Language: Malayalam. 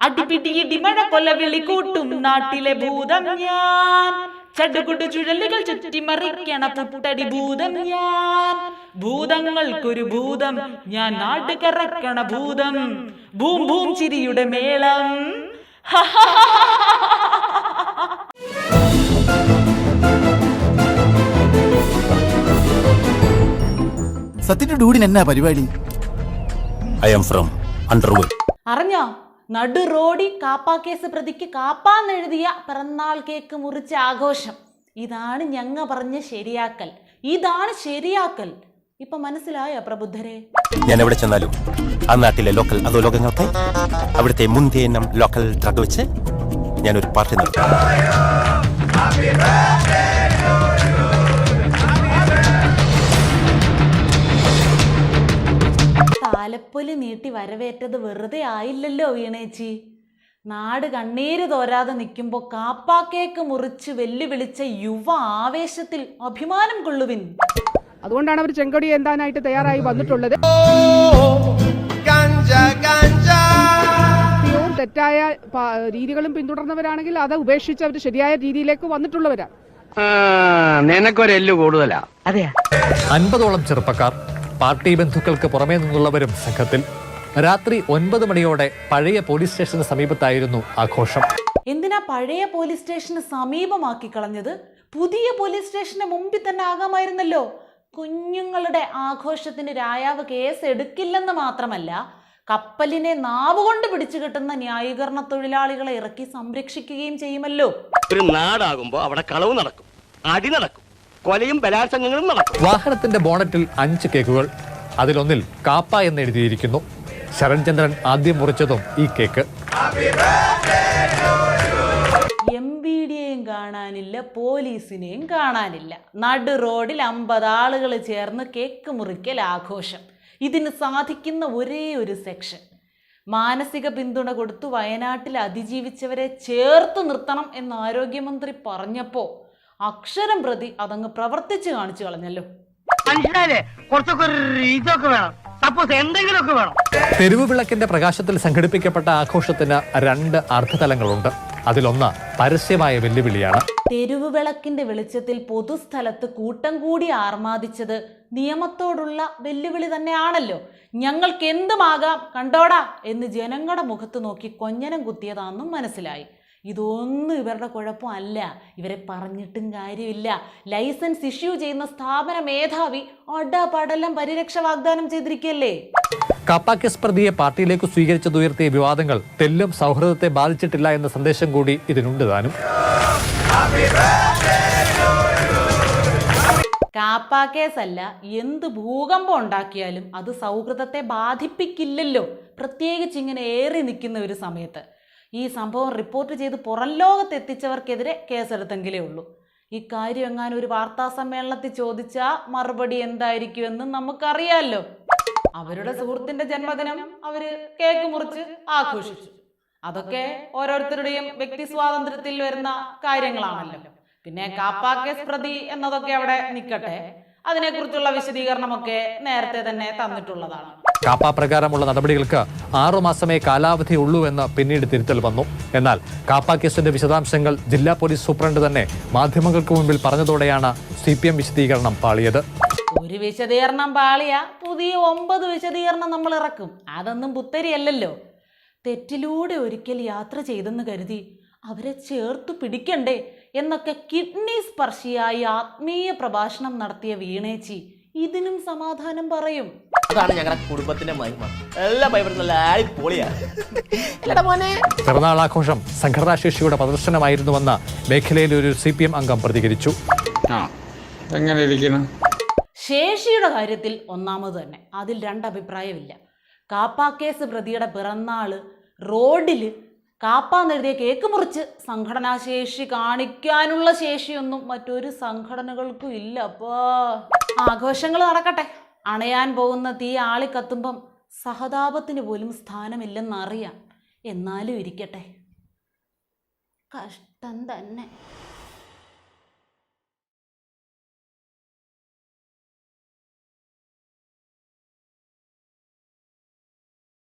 അടിപിടി ഇടിമഴ കൊലവിളി കൂട്ടും നാട്ടിലെ ഭൂതം ഞാൻ. ചടുകുടു ചുഴലുകൾ ചുറ്റിമറിക്കണ പുട്ടടി ഭൂതം ഞാൻ. ഭൂതങ്ങൾക്കൊരു ഭൂതം ഞാൻ നാട് കറക്കണ ഭൂതം. ഭൂം ഭൂം ചിരിയുടെ മേളം. സത്യന്റെ ഡൂഡിന് എന്നാ പരിപാടി? ഐ എം ഫ്രം അണ്ടർവുഡ് അറിഞ്ഞോ? നടു റോഡി കാപ്പാ കേസ് പ്രതിക്ക് കാപ്പാന്നെഴുതിയ പിറന്നാൾ കേക്ക് മുറിച്ച ആഘോഷം. ഇതാണ് ഞങ്ങ പറഞ്ഞ ശരിയാക്കൽ. ഇതാണ് ശരിയാക്കൽ. ഇപ്പൊ മനസ്സിലായ പ്രബുദ്ധരെ? ഞാൻ എവിടെ ചെന്നാലും ആ നാട്ടിലെ ലോക്കൽ അധോലോകങ്ങൾക്ക് അവിടുത്തെ മുൻതേനം ലോക്കൽ ഡ്രഗ് വെച്ച് ഞാനൊരു പാർട്ടി നടത്തും. താലപ്പൊലി നീട്ടി വരവേറ്റത് വെറുതെ ആയില്ലല്ലോ വീണേച്ചി. നാട് കണ്ണീര് തോരാതെ നിൽക്കുമ്പോൾ കാപ്പാക്കേക്ക് മുറിച്ച് വെല്ലുവിളിച്ച യുവ ആവേശത്തിൽ അഭിമാനം കൊള്ളുവിൻ. അതുകൊണ്ടാണ് അവർ ചെങ്കടി എന്താനായിട്ട് തയ്യാറായി വന്നിട്ടുള്ളത്. തെറ്റായ രീതികളും പിന്തുടർന്നവരാണെങ്കിൽ അത് ഉപേക്ഷിച്ച് അവർ ശരിയായ രീതിയിലേക്ക് വന്നിട്ടുള്ളവരാണ് നിനക്കൊരെല്ലു കൂടുതലാ. അൻപതോളം ചെറുപ്പക്കാർ പാർട്ടി ബന്ധുക്കൾക്ക് പുറമേ നിന്നുള്ളവരും സംഘത്തിൽ. രാത്രി ഒൻപത് മണിയോടെ പഴയ പോലീസ് സ്റ്റേഷന് സമീപത്തായിരുന്നു ആഘോഷം. എന്തിനാ പഴയ പോലീസ് സ്റ്റേഷന് സമീപമാക്കി കളഞ്ഞത്? പുതിയ പോലീസ് സ്റ്റേഷന് മുമ്പിൽ തന്നെ ആകാമായിരുന്നല്ലോ. കുഞ്ഞുങ്ങളുടെ ആഘോഷത്തിന് രായാവ് കേസ് എടുക്കില്ലെന്ന് മാത്രമല്ല കപ്പലിനെ നാവുകൊണ്ട് പിടിച്ചു കിട്ടുന്ന ന്യായീകരണ തൊഴിലാളികളെ ഇറക്കി സംരക്ഷിക്കുകയും ചെയ്യുമല്ലോ. ഒരു നാടാകുമ്പോ അവിടെ കളവ് നടക്കും അടി നടക്കും. കൊലയും ബലാത്സംഗങ്ങളും നടക്കും. വാഹനത്തിന്റെ ബോണറ്റിൽ അഞ്ച് കേക്കുകൾ. അതിലൊന്നിൽ കാപ്പ എന്ന് എഴുതിയിരിക്കുന്നു. ശരൺചന്ദ്രൻ ആദ്യം മുറിച്ചതും ഈ കേക്ക്. എം ബി ഡിയെയും കാണാനില്ല പോലീസിനെയും കാണാനില്ല. നടു റോഡിൽ അമ്പത് ആളുകൾ ചേർന്ന് കേക്ക് മുറിക്കൽ ആഘോഷം. ഇതിന് സാധിക്കുന്ന ഒരേ ഒരു സെക്ഷൻ. മാനസിക പിന്തുണ കൊടുത്തു വയനാട്ടിൽ അതിജീവിച്ചവരെ ചേർത്ത് നിർത്തണം എന്ന് ആരോഗ്യമന്ത്രി പറഞ്ഞപ്പോൾ അക്ഷരം പ്രതി അതങ്ങ് പ്രവർത്തിച്ച് കാണിച്ചു കളഞ്ഞല്ലോ. തെരുവു വിളക്കിന്റെ പ്രകാശത്തിൽ സംഘടിപ്പിക്കപ്പെട്ട ആഘോഷത്തിന് രണ്ട് അർത്ഥതലങ്ങളുണ്ട് അതിലൊന്ന് പരസ്യമായ വെല്ലുവിളിയാണ്. തെരുവു വിളക്കിന്റെ വെളിച്ചത്തിൽ പൊതുസ്ഥലത്ത് കൂട്ടം കൂടി ആർമാദിച്ചത് നിയമത്തോടുള്ള വെല്ലുവിളി തന്നെയാണല്ലോ. ഞങ്ങൾക്ക് എന്തുമാകാം കണ്ടോടാ എന്ന് ജനങ്ങളുടെ മുഖത്ത് നോക്കി കൊഞ്ഞനം കുത്തിയതാണെന്നും മനസ്സിലായി. ഇതൊന്നും ഇവരുടെ കുഴപ്പമല്ല ഇവരെ പറഞ്ഞിട്ടും കാര്യമില്ല. ലൈസൻസ് ഇഷ്യൂ ചെയ്യുന്ന സ്ഥാപന മേധാവി ഒടപടലം പരിരക്ഷ വാഗ്ദാനം ചെയ്തിരിക്കല്ലേ? കാപ്പ കേസ് പ്രതിയെ പാർട്ടിയിലേക്ക് സ്വീകരിച്ചതുയർത്തിയ വിവാദങ്ങൾ തെല്ലും സൗഹൃദത്തെ ബാധിച്ചിട്ടില്ല എന്ന സന്ദേശം കൂടി ഇതിനുണ്ട് താനും. കാപ്പാ കേസല്ല എന്ത് ഭൂകമ്പം ഉണ്ടാക്കിയാലും അത് സൗഹൃദത്തെ ബാധിപ്പിക്കില്ലല്ലോ. പ്രത്യേകിച്ച് ഇങ്ങനെ ഏറി നിൽക്കുന്ന ഒരു സമയത്ത്. ഈ സംഭവം റിപ്പോർട്ട് ചെയ്ത് പുറം ലോകത്ത് എത്തിച്ചവർക്കെതിരെ കേസെടുത്തെങ്കിലേ ഉള്ളൂ. കാര്യം എങ്ങാനും ഒരു വാർത്താ സമ്മേളനത്തിൽ ചോദിച്ചാൽ മറുപടി എന്തായിരിക്കുമെന്ന് നമുക്കറിയാമല്ലോ അവരുടെ സുഹൃത്തിന്റെ ജന്മദിനം അവർ കേക്ക് മുറിച്ച് ആഘോഷിച്ചു. അതൊക്കെ ഓരോരുത്തരുടെയും വ്യക്തി സ്വാതന്ത്ര്യത്തിൽ വരുന്ന കാര്യങ്ങളാണല്ലോ. പിന്നെ കാപ്പാ കേസ് പ്രതി എന്നതൊക്കെ അവിടെ നിൽക്കട്ടെ അതിനെക്കുറിച്ചുള്ള വിശദീകരണമൊക്കെ നേരത്തെ തന്നെ തന്നിട്ടുള്ളതാണ്. കാപ്പ പ്രകാരമുള്ള നടപടികൾക്ക് ആറുമാസമേ കാലാവധി ഉള്ളൂ എന്ന് പിന്നീട് തിരുത്തൽ വന്നു. എന്നാൽ കാപ്പ കേസിന്റെ വിശദാംശങ്ങൾ ജില്ലാ പോലീസ് സൂപ്രണ്ട് തന്നെ മാധ്യമങ്ങൾക്ക് മുമ്പിൽ പറഞ്ഞതോടെയാണ് സി പി എം വിശദീകരണം പാളിയത്. ഒരു വിശദീകരണം പാളിയ പുതിയ ഒമ്പത് വിശദീകരണം നമ്മൾ ഇറക്കും. അതൊന്നും പുത്തരിയല്ലല്ലോ. തെറ്റിലൂടെ ഒരിക്കൽ യാത്ര ചെയ്തെന്ന് കരുതി അവരെ ചേർത്തു പിടിക്കണ്ടേ? എന്നൊക്കെ കിഡ്നി സ്പർശിയായി ആത്മീയ പ്രഭാഷണം നടത്തിയ വീണേച്ചി ഇതിനും സമാധാനം പറയും. അതാണ് ഞങ്ങളുടെ കുടുംബത്തിന്റെ മഹിമ. എല്ലാ ഭയപ്പെടുന്ന നല്ല അടിപൊളിയാ ഇല്ലടാ മോനെ. പിറന്നാൾ ആഘോഷം സംഘടനാശേഷിയുടെ പ്രദർശനമായിരുന്നുവെന്ന് മേഖലയിലെ ഒരു സി പി എം അംഗം പ്രതികരിച്ചു. ആ എങ്ങനെ ഇരിക്കണം ശേഷിയുടെ കാര്യത്തിൽ ഒന്നാമത് തന്നെ അതിൽ രണ്ടഭിപ്രായമില്ല. കാപ്പാക്കേസ് പ്രതിയുടെ പിറന്നാൾ റോഡിൽ കാപ്പാന്നെഴുതിയ കേക്ക് മുറിച്ച് സംഘടനാശേഷി കാണിക്കാനുള്ള ശേഷിയൊന്നും മറ്റൊരു സംഘടനകൾക്കും ഇല്ല. അപ്പോ ആഘോഷങ്ങൾ നടക്കട്ടെ. അണയാൻ പോകുന്ന തീ ആളിക്കത്തുമ്പം സഹതാപത്തിന് പോലും സ്ഥാനമില്ലെന്നറിയാം. എന്നാലും ഇരിക്കട്ടെ. കഷ്ടം തന്നെ.